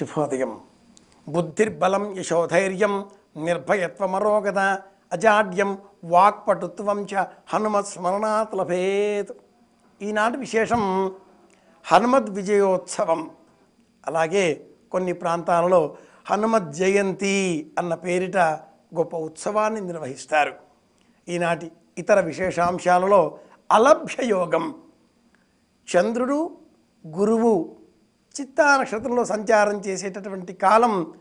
శుభోదయం. బుద్ధిర్బలం యశోధైర్యం నిర్భయత్వమరోగత అజాడ్యం వాక్పటుత్వం చ హనుమత్స్మరణాత్ లభేత్. ఈనాటి విశేషం హనుమద్ విజయోత్సవం అలాగే కొన్ని ప్రాంతాలలో హనుమత్ జయంతి అన్న పేరిట గొప్ప ఉత్సవాన్ని నిర్వహిస్తారు. ఈనాటి ఇతర విశేషాంశాలలో అలభ్యయోగం. చంద్రుడు గురువు చిత్తా నక్షత్రంలో సంచారం చేసేటటువంటి కాలం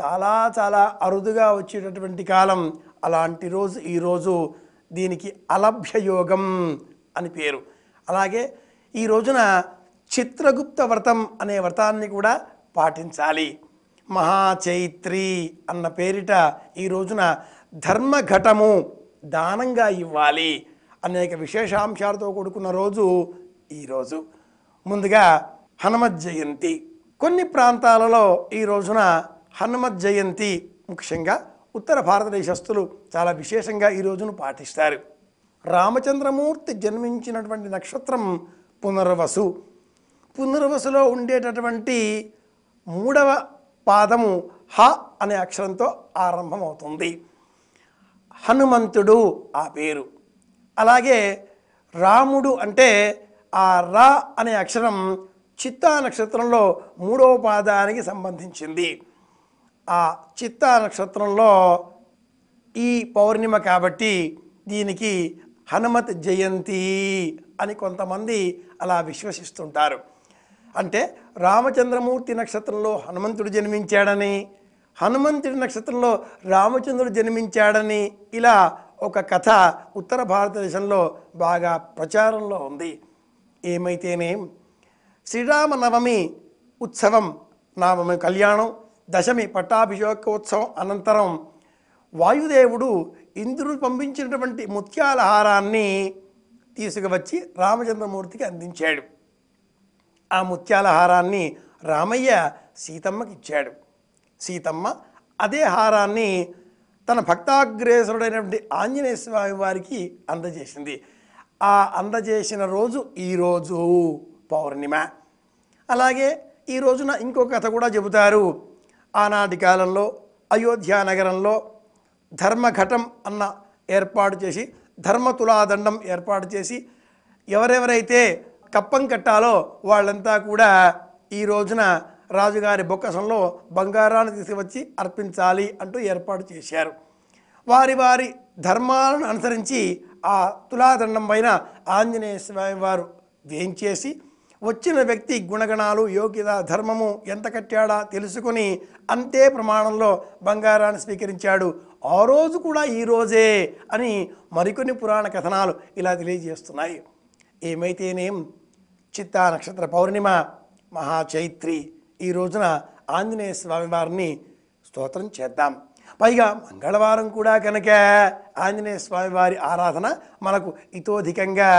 చాలా చాలా అరుదుగా వచ్చేటటువంటి కాలం. అలాంటి రోజు ఈరోజు దీనికి అలభ్యయోగం అని పేరు. అలాగే ఈ రోజున చిత్రగుప్త వ్రతం అనే వ్రతాన్ని కూడా పాటించాలి. మహాచైత్రి అన్న పేరిట ఈ రోజున ధర్మఘటము దానంగా ఇవ్వాలి. అనేక విశేషాంశాలతో కూడుకున్న రోజు ఈరోజు ముందుగా హనుమత్ జయంతి. కొన్ని ప్రాంతాలలో ఈ రోజున హనుమత్ జయంతి ముఖ్యంగా ఉత్తర భారతదేశస్తులు చాలా విశేషంగా ఈ రోజును పాటిస్తారు. రామచంద్రమూర్తి జన్మించినటువంటి నక్షత్రం పునర్వసు. పునర్వసులో ఉండేటటువంటి మూడవ పాదము హ అనే అక్షరంతో ఆరంభమవుతుంది. హనుమంతుడు ఆ పేరు. అలాగే రాముడు అంటే ఆ రా అనే అక్షరం చిత్తా నక్షత్రంలో మూడవ పాదానికి సంబంధించింది. ఆ చిత్తా నక్షత్రంలో ఈ పౌర్ణిమ కాబట్టి దీనికి హనుమత్ జయంతి అని కొంతమంది అలా విశ్వసిస్తుంటారు. అంటే రామచంద్రమూర్తి నక్షత్రంలో హనుమంతుడు జన్మించాడని హనుమంతుడి నక్షత్రంలో రామచంద్రుడు జన్మించాడని ఇలా ఒక కథ ఉత్తర భారతదేశంలో బాగా ప్రచారంలో ఉంది. ఏమైతేనేం? శ్రీరామనవమి ఉత్సవం నవమి కళ్యాణం దశమి పట్టాభిషేకోత్సవం అనంతరం వాయుదేవుడు ఇంద్రుడు పంపించినటువంటి ముత్యాల హారాన్ని తీసుకువచ్చి రామచంద్రమూర్తికి అందించాడు. ఆ ముత్యాల హారాన్ని రామయ్య సీతమ్మకి ఇచ్చాడు. సీతమ్మ అదే హారాన్ని తన భక్తాగ్రేసుడైనటువంటి ఆంజనేయ స్వామి వారికి అందజేసింది. ఆ అందజేసిన రోజు ఈరోజు పౌర్ణిమ. అలాగే ఈ రోజున ఇంకో కథ కూడా చెబుతారు. ఆనాటి కాలంలో అయోధ్య నగరంలో ధర్మఘటం అన్న ఏర్పాటు చేసి ధర్మతులాదండం ఏర్పాటు చేసి ఎవరెవరైతే కప్పం కట్టాలో వాళ్ళంతా కూడా ఈ రోజున రాజుగారి బొక్కసంలో బంగారాన్ని తీసుకువచ్చి అర్పించాలి అంటూ ఏర్పాటు చేశారు. వారి వారి ధర్మాలను అనుసరించి ఆ తులాదండం పైన ఆంజనేయ స్వామి వారు వేయించేసి వచ్చిన వ్యక్తి గుణగణాలు యోగ్యత ధర్మము ఎంత కట్టాడా తెలుసుకుని అంతే ప్రమాణంలో బంగారాన్ని స్వీకరించాడు. ఆ రోజు కూడా ఈ రోజే అని మరికొన్ని పురాణ కథనాలు ఇలా తెలియజేస్తున్నాయి. ఏమైతేనేం? చిత్తా నక్షత్ర పౌర్ణిమ మహాచైత్రి ఈ రోజున ఆంజనేయ స్వామి వారిని స్తోత్రం చేద్దాం. పైగా మంగళవారం కూడా కనుక ఆంజనేయ స్వామి వారి ఆరాధన మనకు ఇతోధికంగా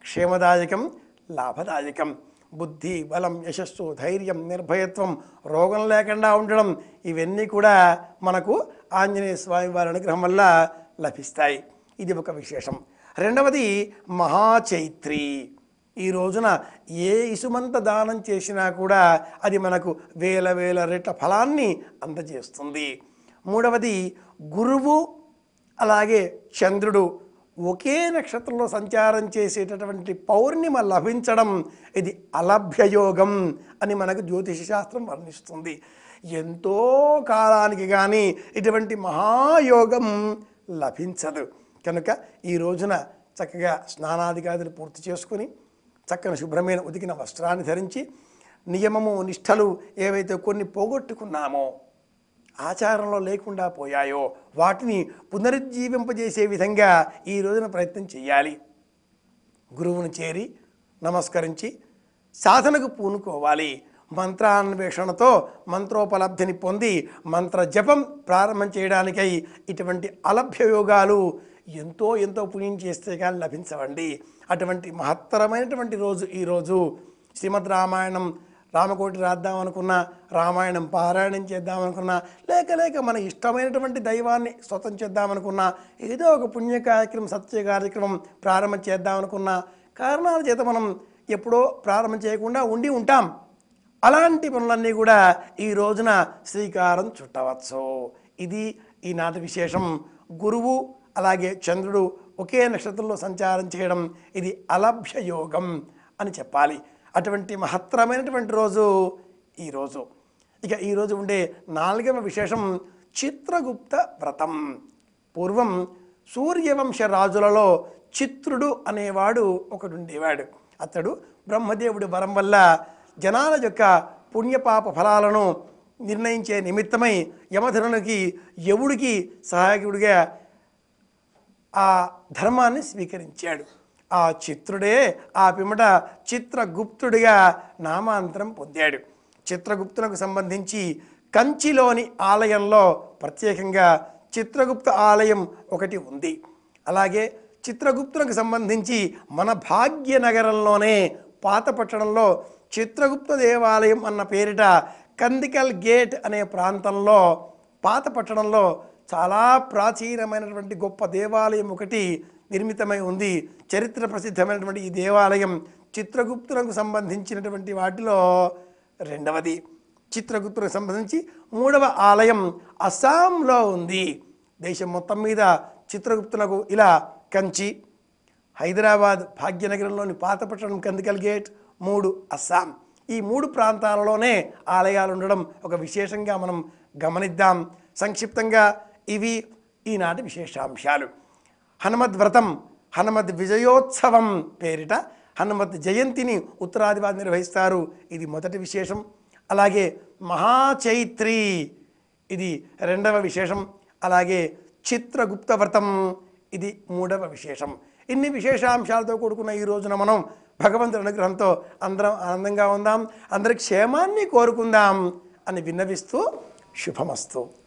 క్షేమదాయకం లాభదాయకం. బుద్ధి బలం యశస్సు ధైర్యం నిర్భయత్వం రోగం లేకుండా ఉండడం ఇవన్నీ కూడా మనకు ఆంజనేయ స్వామి వారి అనుగ్రహం వల్ల లభిస్తాయి. ఇది ఒక విశేషం. రెండవది మహాచైత్రి. ఈ రోజున ఏ ఇసుమంత దానం చేసినా కూడా అది మనకు వేల వేల రెట్ల ఫలాన్ని అందజేస్తుంది. మూడవది గురువు అలాగే చంద్రుడు ఒకే నక్షత్రంలో సంచారం చేసేటటువంటి పౌర్ణిమ లభించడం ఇది అలభ్యయోగం అని మనకు జ్యోతిష శాస్త్రం వర్ణిస్తుంది. ఎంతో కాలానికి కానీ ఇటువంటి మహాయోగం లభించదు. కనుక ఈ రోజున చక్కగా స్నానాధికారులు పూర్తి చేసుకుని చక్కని శుభ్రమైన ఉతికిన వస్త్రాన్ని ధరించి నియమము నిష్టలు ఏవైతే కొన్ని పోగొట్టుకున్నామో ఆచారంలో లేకుండా పోయాయో వాటిని పునరుజ్జీవింపజేసే విధంగా ఈ రోజున ప్రయత్నం చేయాలి గురువును చేరి నమస్కరించి సాధనకు పూనుకోవాలి. మంత్రాన్వేషణతో మంత్రోపలబ్ధిని పొంది మంత్ర జపం ప్రారంభం చేయడానికై ఇటువంటి అలభ్య యోగాలు ఎంతో ఎంతో పుణ్యం చేస్తే కానీ లభించవండి. అటువంటి మహత్తరమైనటువంటి రోజు ఈరోజు శ్రీమద్ రామాయణం రామకోటి రాద్దాం అనుకున్నా రామాయణం పారాయణం చేద్దాం అనుకున్నా లేక లేక మన ఇష్టమైనటువంటి దైవాన్ని స్వతం చేద్దామనుకున్నా ఏదో ఒక పుణ్య కార్యక్రమం సత్య కార్యక్రమం ప్రారంభం చేద్దాం అనుకున్నా కారణాల చేత మనం ఎప్పుడో ప్రారంభం చేయకుండా ఉండి ఉంటాం. అలాంటి పనులన్నీ కూడా ఈ రోజున శ్రీకారం చుట్టవచ్చు. ఇది ఈనాటి విశేషం. గురువు అలాగే చంద్రుడు ఒకే నక్షత్రంలో సంచారం చేయడం ఇది అలభ్య యోగం అని చెప్పాలి. అటువంటి మహత్తరమైనటువంటి రోజు ఈరోజు ఇక ఈరోజు ఉండే నాలుగవ విశేషం చిత్రగుప్త వ్రతం. పూర్వం సూర్యవంశ రాజులలో చిత్రుడు అనేవాడు ఒకడు ఉండేవాడు అతడు బ్రహ్మదేవుడి వరం వల్ల జనాల యొక్క పుణ్యపాప ఫలాలను నిర్ణయించే నిమిత్తమై యమధనునికి యవుడికి సహాయకుడిగా ఆ ధర్మాన్ని స్వీకరించాడు. ఆ చిత్రుడే ఆ పిమ్మట చిత్రగుప్తుడిగా నామాంతరం పొందాడు. చిత్రగుప్తులకు సంబంధించి కంచిలోని ఆలయంలో ప్రత్యేకంగా చిత్రగుప్త ఆలయం ఒకటి ఉంది. అలాగే చిత్రగుప్తునకు సంబంధించి మన భాగ్యనగరంలోనే పాతపట్టణంలో చిత్రగుప్త దేవాలయం అన్న పేరిట కందికల్ గేట్ అనే ప్రాంతంలో పాతపట్టణంలో చాలా ప్రాచీనమైనటువంటి గొప్ప దేవాలయం ఒకటి నిర్మితమై ఉంది. చరిత్ర ప్రసిద్ధమైనటువంటి ఈ దేవాలయం చిత్రగుప్తులకు సంబంధించినటువంటి వాటిలో రెండవది. చిత్రగుప్తులకు సంబంధించి మూడవ ఆలయం అస్సాంలో ఉంది. దేశం మొత్తం మీద చిత్రగుప్తులకు ఇలా కంచి. హైదరాబాద్ భాగ్యనగరంలోని పాతపట్టణం కందికల్ గేట్ మూడు అస్సాం. ఈ మూడు ప్రాంతాలలోనే ఆలయాలు ఉండడం ఒక విశేషంగా మనం గమనిద్దాం. సంక్షిప్తంగా ఇవి ఈనాటి విశేషాంశాలు. హనుమద్ వ్రతం హనుమద్ విజయోత్సవం పేరిట హనుమత్ జయంతిని ఉత్తరాదివాది నిర్వహిస్తారు. ఇది మొదటి విశేషం. అలాగే మహాచైత్రి ఇది రెండవ విశేషం. అలాగే చిత్రగుప్త వ్రతం ఇది మూడవ విశేషం. ఇన్ని విశేషాంశాలతో కూడుకున్న ఈ రోజున మనం భగవంతుడి అనుగ్రహంతో అందరం ఆనందంగా ఉందాం. అందరి క్షేమాన్ని కోరుకుందాం అని విన్నవిస్తూ శుభమస్తు.